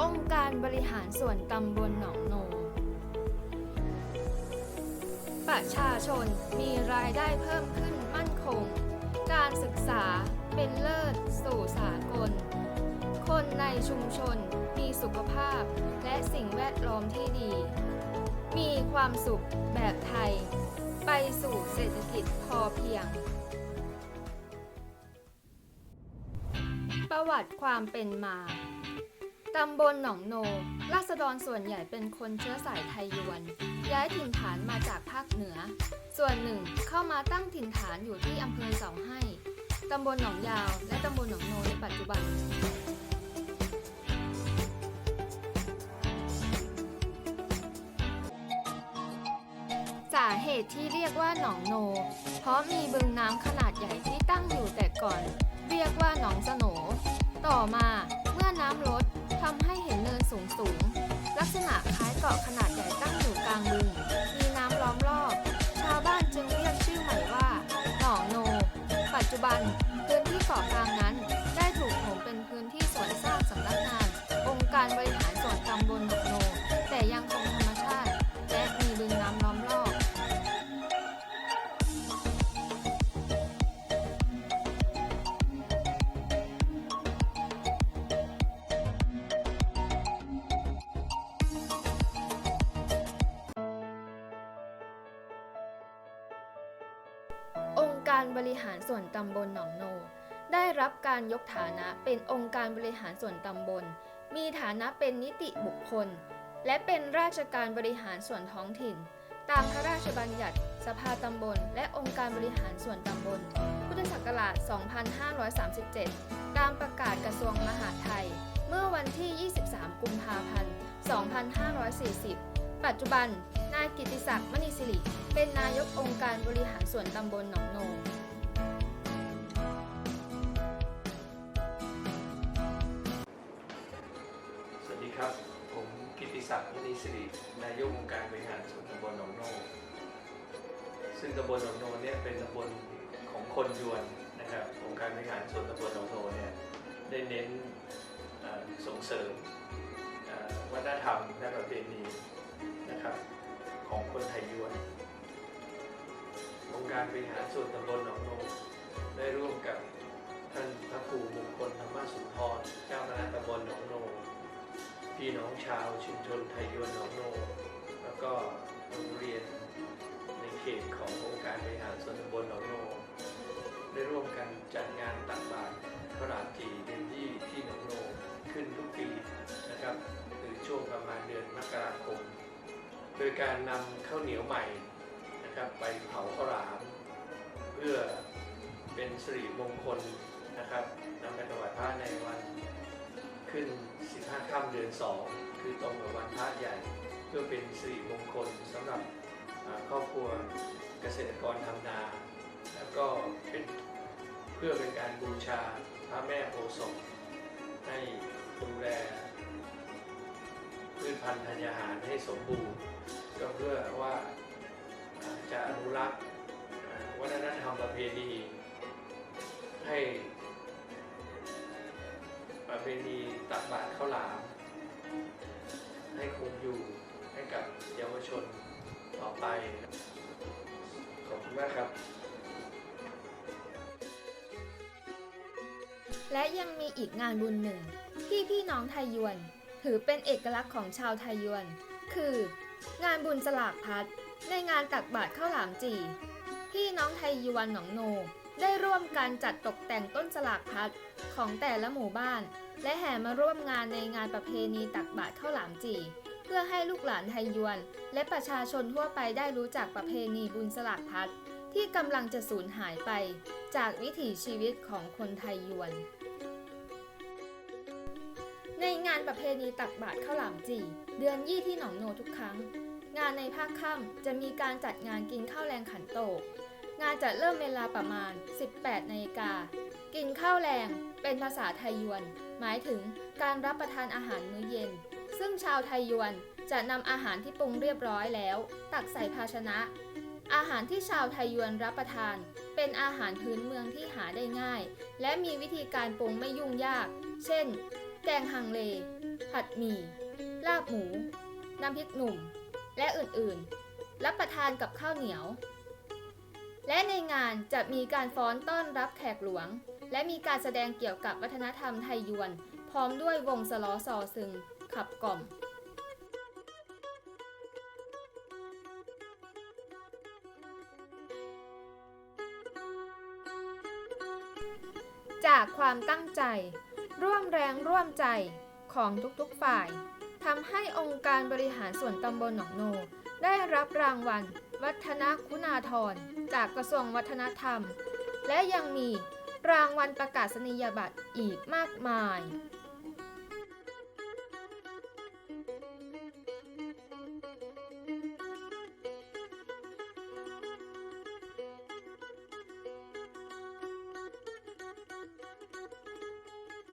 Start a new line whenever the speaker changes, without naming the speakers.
องค์การบริหารส่วนตำบลหนองโนประชาชนมีรายได้เพิ่มขึ้นมั่นคง การศึกษาเป็นเลิศสู่สากล คนในชุมชนมีสุขภาพและสิ่งแวดล้อมที่ดี มีความสุขแบบไทย ไปสู่เศรษฐกิจพอเพียง ประวัติความเป็นมา ตำบลหนองโน ราษฎรส่วนใหญ่เป็นคนเชื้อสายไทยยวน ย้ายถิ่นฐานมาจากภาคเหนือ ส่วนหนึ่งเข้ามาตั้งถิ่นฐานอยู่ที่อำเภอเสาให้ ตำบลหนองยาว และตำบลหนองโนในปัจจุบัน สาเหตุที่เรียกว่าหนองโน เพราะมีบึงน้ำขนาดใหญ่ที่ตั้งอยู่แต่ก่อน เรียกว่าหนองสโหนต่อมาเมื่อน้ำลด ทำให้เห็นเนินสูงสูง ลักษณะคล้ายเกาะขนาดใหญ่ตั้งอยู่กลางบึง มีน้ำล้อมรอบ ชาวบ้านจึงเรียกชื่อใหม่ว่า หนองโน ปัจจุบันพื้นที่เกาะกลางนั้น ได้ถูกโถมเป็นพื้นที่สวนสร้างสำนักงาน องค์การบริหารส่วนตำบลหนองโน แต่ยังคง การบริหารส่วนตำบลหนองโน ได้รับการยกฐานะเป็นองค์การบริหารส่วนตำบล มีฐานะเป็นนิติบุคคล และเป็นราชการบริหารส่วนท้องถิ่น ตามพระราชบัญญัติ สภาตำบล และองค์การบริหารส่วนตำบล พุทธศักราช 2537 ตามประกาศกระทรวงมหาดไทย เมื่อวันที่ 23 กุมภาพันธ์ 2540 ปัจจุบัน นายกิติศักดิ์มณีสิริ เป็นนายกองค์การบริหารส่วนตำบลหนองโน
สวัสดีครับ ผมกิติศักดิ์มณีสิริ นายกองค์การบริหารส่วนตำบลหนองโนซึ่งตำบลหนองโนเนี่ยเป็นตำบลของคนยวนนะครับ องค์การบริหารส่วนตำบลหนองโนเนี่ยได้เน้นส่งเสริมวัฒนธรรมและประเพณี นะครับ ของคนไทยยวนองค์การบริหารส่วนตำบลหนองโนได้ร่วมกับท่านพระครูมงคลธรรมสุนทรเจ้าคณะตำบลหนองโนพี่น้องชาวชุมชนไทยยวนหนองโน แล้วก็โรงเรียนในเขตขององค์การบริหารส่วนตำบลหนองโน ได้ร่วมกันจัดงานตักบาตรข้าวหลามจีเดน ยการนำข้าวเหนียวใหม่นะครับไปเผาข้าวหลาม เพื่อเป็นสิริมงคลนะครับนำไปถวายพระในวันขึ้น 15 ค่ำเดือน 2 คือตรงกับวันพระใหญ่ เพื่อเป็นสิริมงคลสำหรับครอบครัวเกษตรกรทำนา แล้วก็เป็นเพื่อเป็นการบูชาพระแม่โพธิ์ศพให้ดูแลพืชพันธุ์ธัญญาหารให้สมบูรณ์ ก็เพื่อว่าจะอนุรักษ์อ่าวัฒนธรรมประเพณีให้ประเพณีตักบาตรข้าวหลาม ให้คงอยู่ให้กับเยาวชนต่อไป ขอบคุณมากครับ
และยังมีอีกงานบุญหนึ่งที่พี่น้องไทยยวน ถือเป็นเอกลักษณ์ของชาวไทยยวน คือ งานบุญสลากพัด ในงานตักบาตรข้าวหลามจีพี่น้องไทยยวนหนองโน ได้ร่วมกันจัดตกแต่งต้นสลากพัดของแต่ละหมู่บ้าน และแห่มาร่วมงานในงานประเพณีตักบาตรข้าวหลามจีเพื่อให้ลูกหลานไทยยวน และประชาชนทั่วไปได้รู้จักประเพณีบุญสลากพัดที่กำลังจะสูญหายไป จากวิถีชีวิตของคนไทยยวน ในงานประเพณีตักบาตรข้าวหลามจีเดือนยี่ที่หนองโนทุกครั้ง งานในภาคค่ำจะมีการจัดงานกินข้าวแรงขันโตก งานจะเริ่มเวลาประมาณ 18นาฬิกา กินข้าวแรงเป็นภาษาไทยยวน หมายถึงการรับประทานอาหารมื้อเย็น ซึ่งชาวไทยยวนจะนำอาหารที่ปรุงเรียบร้อยแล้ว ตักใส่ภาชนะ อาหารที่ชาวไทยยวนรับประทาน เป็นอาหารพื้นเมืองที่หาได้ง่าย และมีวิธีการปรุงไม่ยุ่งยาก เช่น แกงฮังเล ผัดหมี่ ลาบหมู น้ำพริกหนุ่ม และอื่นๆ รับประทานกับข้าวเหนียว และในงานจะมีการฟ้อนต้อนรับแขกหลวง และมีการแสดงเกี่ยวกับวัฒนธรรมไทยยวน พร้อมด้วยวงสล้อซอซึง ขับกล่อมจากความตั้งใจ ร่วมแรงร่วมใจของทุกๆฝ่ายทำให้องค์การบริหารส่วนตำบลหนองโน ได้รับรางวัล วัฒนคุณาธรจากกระทรวงวัฒนธรรม และยังมีรางวัลประกาศนียบัตรอีกมากมาย